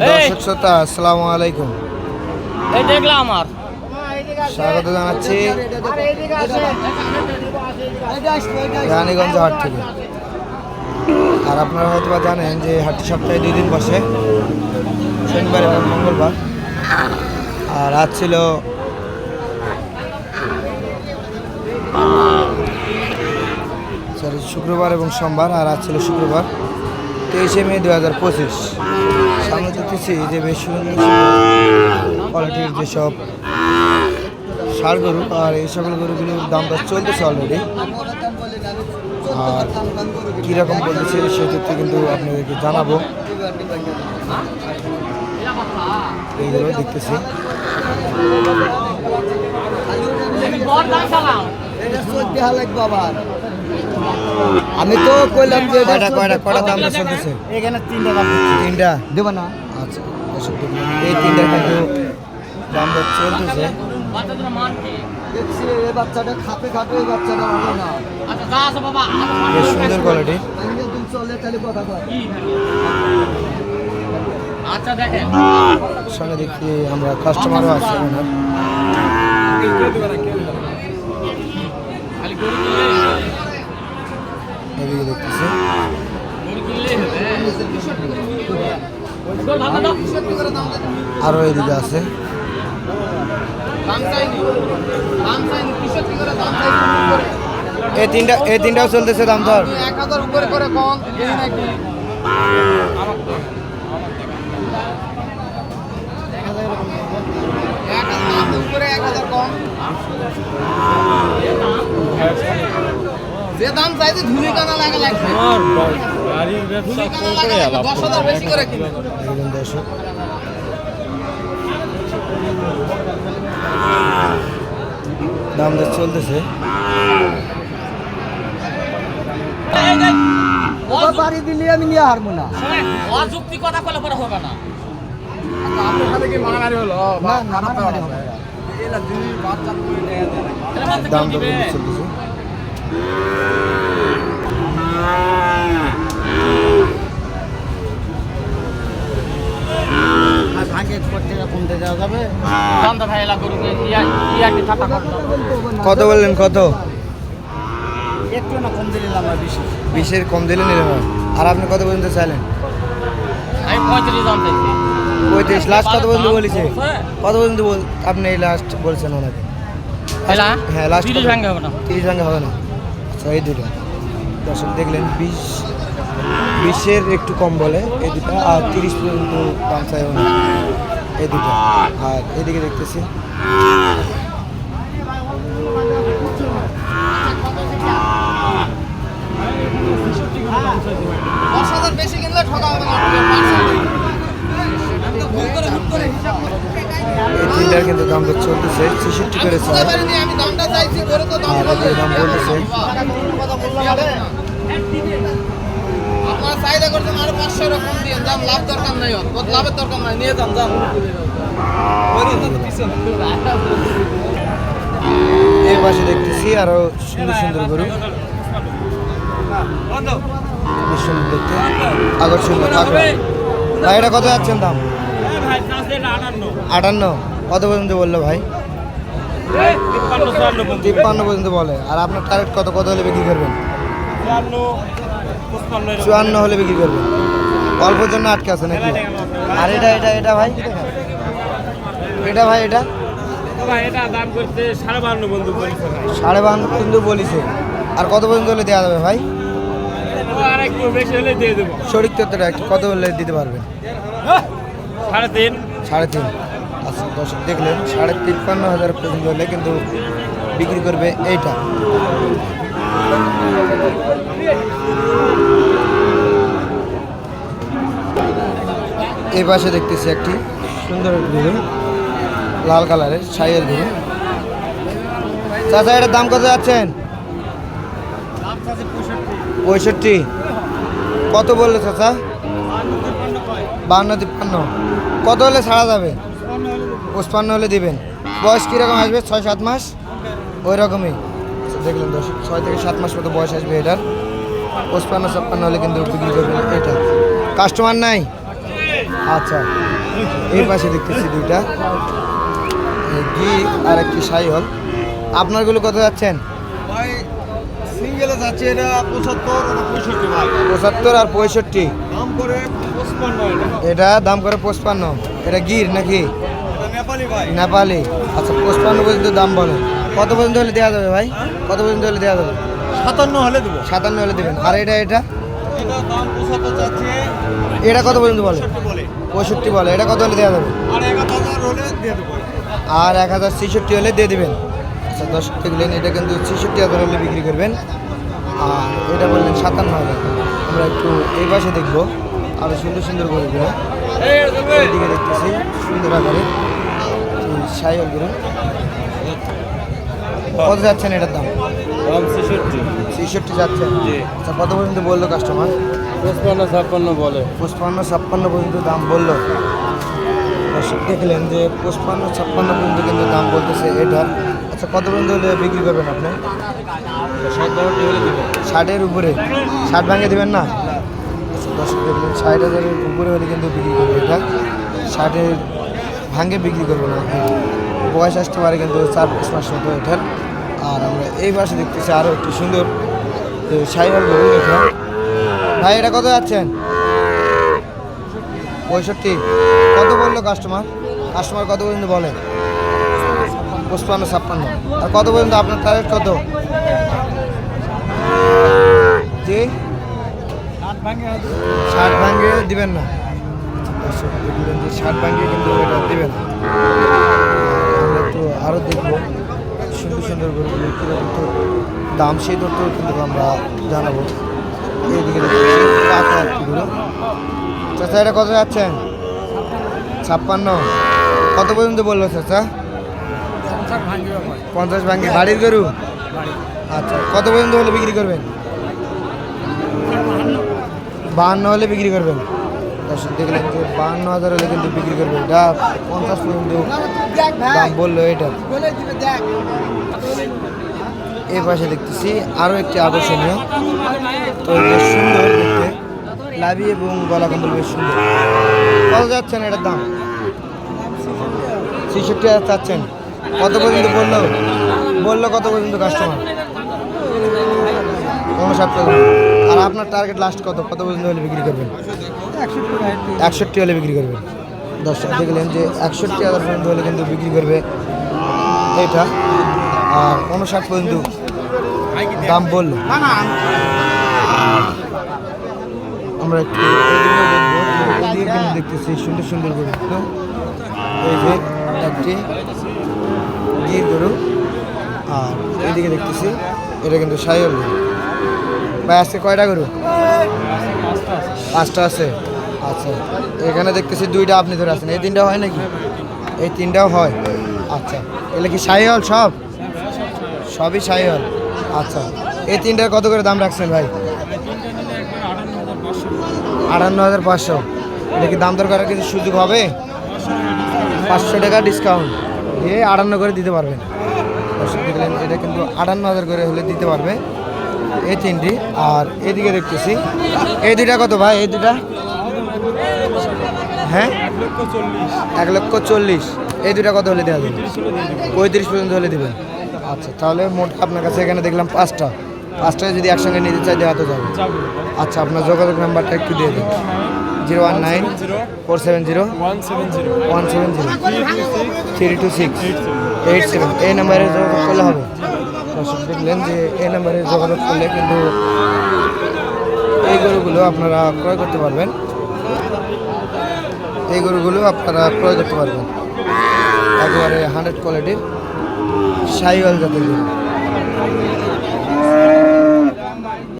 দর্শক শ্রোতা আসসালামু আলাইকুম। এই দেখলাম আমার। স্বাগত জানাচ্ছি রানীগঞ্জ হাট থেকে। আর আপনারা হয়তো বা জানেন যে হাটটি সপ্তাহে দুই দিন বসে। শনিবার এবং মঙ্গলবার। আর আজ ছিল সরি শুক্রবার এবং সোমবার আর আজ ছিল শুক্রবার তেইশে মে দু হাজার পঁচিশ। সামনে দেখতেছি যে বেশ সুন্দর কোয়ালিটির যেসব ষাড় গরু আর এই সকল গরুগুলোর দাম দর চলতেছে অলরেডি আর কীরকম বলতেছে সেই ক্ষেত্রে কিন্তু আপনাদেরকে জানাব। এইগুলো দেখতেছি। আমি তো কইলাম যে এটা কয়টা কয়টা কয়টা দাম চলতেছে? এখানে তিনটা দাম তিনটা? দেবো না। আচ্ছা এই তিনটার কিন্তু দাম চলতেছে। মান বাচ্চাটা খাপে খাপে বাচ্চাটা না। আচ্ছা বেশ সুন্দর কোয়ালিটি কয়। আচ্ছা দেখেন। সঙ্গে দেখি আমরা কাস্টমারও আছে ওনার। এদিকে দেখতেছি। এদিকে আছে। এই তিনটা এই তিনটাও চলতেছে দাম এক হাজার উপরে করে কম উপরে এক হাজার কম যে দাম চাইছে ধুলি কানা লাগা লাগবে। ধুলি কানা লাগা লাগবে দশ হাজার বেশি করে কিনে দর্শক দাম দর চলতেছে। বাড়ি দিলে আমি নিয়ে হারবো না। অযুক্তি কথা বলে পরে হবে না। মারামারি না। দাম চলতেছে। দাম কত বললেন কত? বিশের। কম দিলে নিলেন না। আর আপনি কত পর্যন্ত চাইলেন? পঁয়ত্রিশ লাস্ট কত পর্যন্ত বলেছে? হ্যাঁ। কত পর্যন্ত আপনি এই লাস্ট বলছেন ওনাকে? হ্যাঁ লাস্ট তিরিশ ভাঙে হবে না। তিরিশ ভাঙে হবে না। এই দুটো। দর্শক দেখলেন বিশ বিশের একটু কম বলে এই দুটো আর তিরিশ পর্যন্ত দাম চাই এই দুটো। আর এদিকে দেখতেছি। এই তিনটার কিন্তু দাম চলতেছে ছেষট্টি করে দাম বলতেছে আপনারা চাহিদা করছেন আরও পাঁচশো দিয়ে দাম লাভ দরকার নাই লাভের দরকার নাই নিয়ে যান যান। এই পাশে দেখতেছি আরও সুন্দর সুন্দর গরু। বেশ সুন্দর দেখতে। আকর্ষণীয় কাঁকড়া ভাই এটা কত যাচ্ছেন দাম? আটান্ন। কত পর্যন্ত বলল ভাই? তিপ্পান্ন পর্যন্ত। বলে। আর আপনার টার্গেট কত? কত হলে বিক্রি করবেন? চুয়ান্ন হলে বিক্রি করবেন। অল্পের জন্য আটকে আছে নাকি? আর এটা এটা এটা ভাই? এটা ভাই এটা? সাড়ে বান্ন পর্যন্ত বলিছে আর কত পর্যন্ত হলে দেওয়া যাবে ভাই? শরীর তত্ত্বটা কত হলে দিতে পারবেন? সাড়ে তিন। সাড়ে তিন। দর্শক দেখলেন, সাড়ে তিপ্পান্ন হাজার পর্যন্ত হলে কিন্তু বিক্রি করবে এইটা। এই পাশে দেখতেছি একটি সুন্দর গরু লাল কালারের ছাইয়ের গরু চাচা, এটার দাম কত যাচ্ছেন? পঁয়ষট্টি। কত বলল চাচা? বান্ন তিপ্পান্ন। কত হলে ছাড়া যাবে? পঁচপান্ন হলে দিবেন। বয়স কীরকম আসবে? ছয় সাত মাস? ওই রকমই। আচ্ছা, দেখলেন দর্শক ছয় থেকে সাত মাস মতো বয়স আসবে এটার। পঁচপান্ন ছাপ্পান্ন হলে কিন্তু বিক্রি করবেন এটা। কাস্টমার নাই? আচ্ছা এই পাশে দেখতেছি দুইটা। গির আর একটি সাই হল আপনারগুলো কত যাচ্ছেন? ভাই সিঙ্গেলে যাচ্ছে এটা পঁচাত্তর পঁয়ষট্টি ভাই। পঁচাত্তর আর পঁয়ষট্টি। দাম করে পঁচপান্ন এটা দাম করে পঁচপান্ন। এটা গির নাকি? নেপালি আচ্ছা পঁচপান্ন পর্যন্ত দাম বলে কত পর্যন্ত হলে দেওয়া যাবে ভাই? কত পর্যন্ত হলে দেওয়া যাবে? সাতান্ন হলে দেবো। সাতান্ন হলে দেবেন। আর এটা এটা? এটা কত পর্যন্ত বলে? পঁয়ষট্টি বলে। এটা কত হলে দেওয়া যাবে? আর এক হাজার ছেষট্টি হলে দিয়ে দেবেন। আচ্ছা দশ দেখলেন এটা কিন্তু ছেষট্টি হাজার হলে বিক্রি করবেন। আর এটা বললেন সাতান্ন হাজার। আমরা একটু এই পাশে দেখব। আরও সুন্দর সুন্দর গরুগুলো। এইদিকে দেখতেছি সুন্দর আকারে সাইল গরু কত যাচ্ছেন এটার দাম? দাম ছেষট্টি। ছেষট্টি যাচ্ছেন জি। আচ্ছা কত পর্যন্ত বলল কাস্টমার পঁচপান্ন ছাপ্পান্ন বলে। পঁচপান্ন ছাপ্পান্ন পর্যন্ত দাম বলল। দর্শক দেখলেন যে পঁচপান্ন ছাপ্পান্ন পর্যন্ত কিন্তু দাম বলতেছে এটা আচ্ছা কত পর্যন্ত হলে বিক্রি করবেন আপনি? ষাটের উপরে। ষাট ভাঙে দেবেন না? আচ্ছা দর্শক দেখলেন ষাট হাজারের উপরে হলে কিন্তু বিক্রি করবে এটা। ষাটের ভাঙে বিক্রি করব না। বয়স আসতে পারে কিন্তু চার পাঁচ মাস মতো এটার আর আমরা এই পাশে দেখতেছি আরও একটি সুন্দর সাইবার গরু এটা ভাই, এটা কত যাচ্ছেন? পঁয়ষট্টি। কত বলল কাস্টমার কাস্টমার কত পর্যন্ত বলে? পঁচপান্ন, ছাপ্পান্ন। আর কত পর্যন্ত আপনার টার্গেট কত? জি? ষাট ভাঙ্গে দিবেন না। ষাট ভাঙ্গে কিন্তু এটা দিবেন না। একটু আরও দেখব সুন্দর সুন্দর গরুগুলো কীরকম তো দাম সেই তথ্য কিন্তু আমরা জানাব। এইদিকে পাকা চাচা, এটা কত যাচ্ছেন ছাপ্পান্ন। কত পর্যন্ত বলল চাচা? পঞ্চাশ ভাঙ্গে বাড়ির গরু? আচ্ছা কত পর্যন্ত হলে বিক্রি করবেন? বাহান্ন হলে বিক্রি করবেন? দর্শক দেখলেন যে বাহান্ন হাজার হলে কিন্তু বিক্রি করবে। এটা পঞ্চাশ পর্যন্ত বলল এটা। এই পাশে দেখতেছি আরও একটি আকর্ষণীয়। তো বেশ সুন্দর দেখতে। লাভি এবং গলা কম্বল বেশ সুন্দর। কত যাচ্ছেন এটার দাম? ছেষট্টি হাজার চাচ্ছেন। কত পর্যন্ত বলল? বলল কত পর্যন্ত কাস্টমার উনষাট পর্যন্ত আর আপনার টার্গেট লাস্ট কত? কত পর্যন্ত হলে বিক্রি করবেন? একষট্টি হলে বিক্রি করবেন। দর্শক, দেখলেন যে একষট্টি হাজার পর্যন্ত হলে কিন্তু বিক্রি করবে এটা। আর উনষাট পর্যন্ত দাম বলল। আমরা একটু দেখতেছি, সুন্দর সুন্দর তো এই যে একটি গির গরু। আর এইদিকে দেখতেছি, এটা কিন্তু সাইল ভাই, আজকে কয়টা গরু? পাঁচটা আছে। আচ্ছা এখানে দেখতেছি দুইটা আপনি ধরে আছেন। এই তিনটা হয় নাকি? এই তিনটাও হয়? আচ্ছা এগুলো কি সাইহল সব? সবই সাইহল আচ্ছা এই তিনটার কত করে দাম রাখছেন ভাই? আটান্ন হাজার পাঁচশো। এটা কি দাম দর করার কিছু সুযোগ হবে? পাঁচশো টাকা ডিসকাউন্ট দিয়ে আটান্ন করে দিতে পারবেন। এটা কিন্তু আটান্ন হাজার করে হলে দিতে পারবে। এই তিনটি, আর এদিকে দেখতেছি। এই দুইটা কত ভাই? এই দুইটা? হ্যাঁ? এক লক্ষ চল্লিশ। এই দুটা কত হলে দেওয়া যাবে? পঁয়ত্রিশ পর্যন্ত হলে দেবেন। আচ্ছা তাহলে মোট আপনার কাছে এখানে দেখলাম পাঁচটা। পাঁচটায় যদি একসঙ্গে নিতে চাই, দেওয়া তো যাবে। আচ্ছা আপনার যোগাযোগ নাম্বারটা একটু দিয়ে দিন। Zero one nine four seven zero one seven zero. One seven zero three two six. Eight seven. এই নাম্বারে যোগাযোগ করলে হবে। দেখলেন যে এই নাম্বারে যোগাযোগ করলে কিন্তু এই গরুগুলো আপনারা ক্রয় করতে পারবেন। এই গরুগুলো আপনারা ক্রয় করতে পারবেন। একেবারে হান্ড্রেড কোয়ালিটির সাইওয়াল জাতের গরু।